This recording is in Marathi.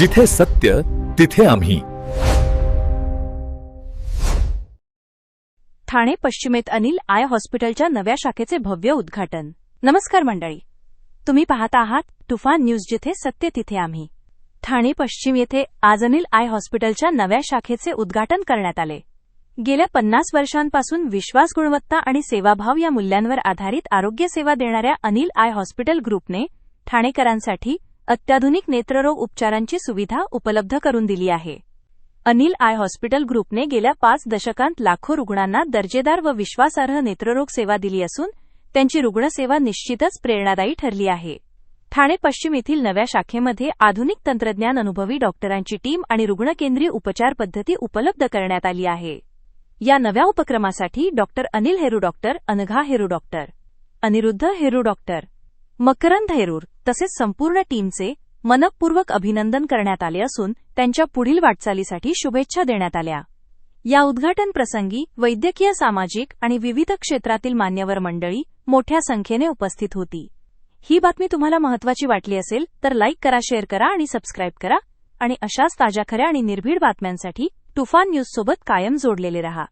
जिथे सत्य तिथे आम्ही. ठाणे पश्चिमेत अनिल आय हॉस्पिटलच्या नव्या शाखेचे भव्य उद्घाटन. नमस्कार मंडळी. तुम्ही पाहत आहात तुफान न्यूज जिथे सत्य तिथे आम्ही. ठाणे पश्चिम येथे आज अनिल आय हॉस्पिटलच्या नव्या शाखेचे उद्घाटन करण्यात आले. गेल्या पन्नास वर्षांपासून विश्वास गुणवत्ता आणि सेवाभाव या मूल्यांवर आधारित आरोग्य सेवा देणाऱ्या अनिल आय हॉस्पिटल ग्रुपने ठाणेकरांसाठी अत्याधुनिक नेत्ररोग उपचारांची सुविधा उपलब्ध करून दिली आहे. अनिल आय हॉस्पिटल ग्रुपने गेल्या पाच दशकांत लाखो रुग्णांना दर्जेदार व विश्वासार्ह नेत्ररोग सेवा दिली असून त्यांची रुग्णसेवा निश्चितच प्रेरणादायी ठरली आहे. ठाणे पश्चिम येथील नव्या शाखेमध्ये आधुनिक तंत्रज्ञान अनुभवी डॉक्टरांची टीम आणि रुग्णकेंद्रीय उपचार पद्धती उपलब्ध करण्यात आली आहे. या नव्या उपक्रमासाठी डॉक्टर अनिल हेरू डॉक्टर अनघा हेरू डॉक्टर अनिरुद्ध हेरू डॉक्टर मकरंद हेरूर तसेच संपूर्ण टीमचे मनपूर्वक अभिनंदन करण्यात आले असून त्यांच्या पुढील वाटचालीसाठी शुभेच्छा देण्यात आल्या. या उद्घाटन प्रसंगी वैद्यकीय सामाजिक आणि विविध क्षेत्रातील मान्यवर मंडळी मोठ्या संख्येने उपस्थित होती. ही बातमी तुम्हाला महत्वाची वाटली असेल तर लाईक करा शेअर करा आणि सबस्क्राईब करा आणि अशाच ताज्या खऱ्या आणि निर्भीड बातम्यांसाठी तुफान न्यूजसोबत कायम जोडलेले रहा.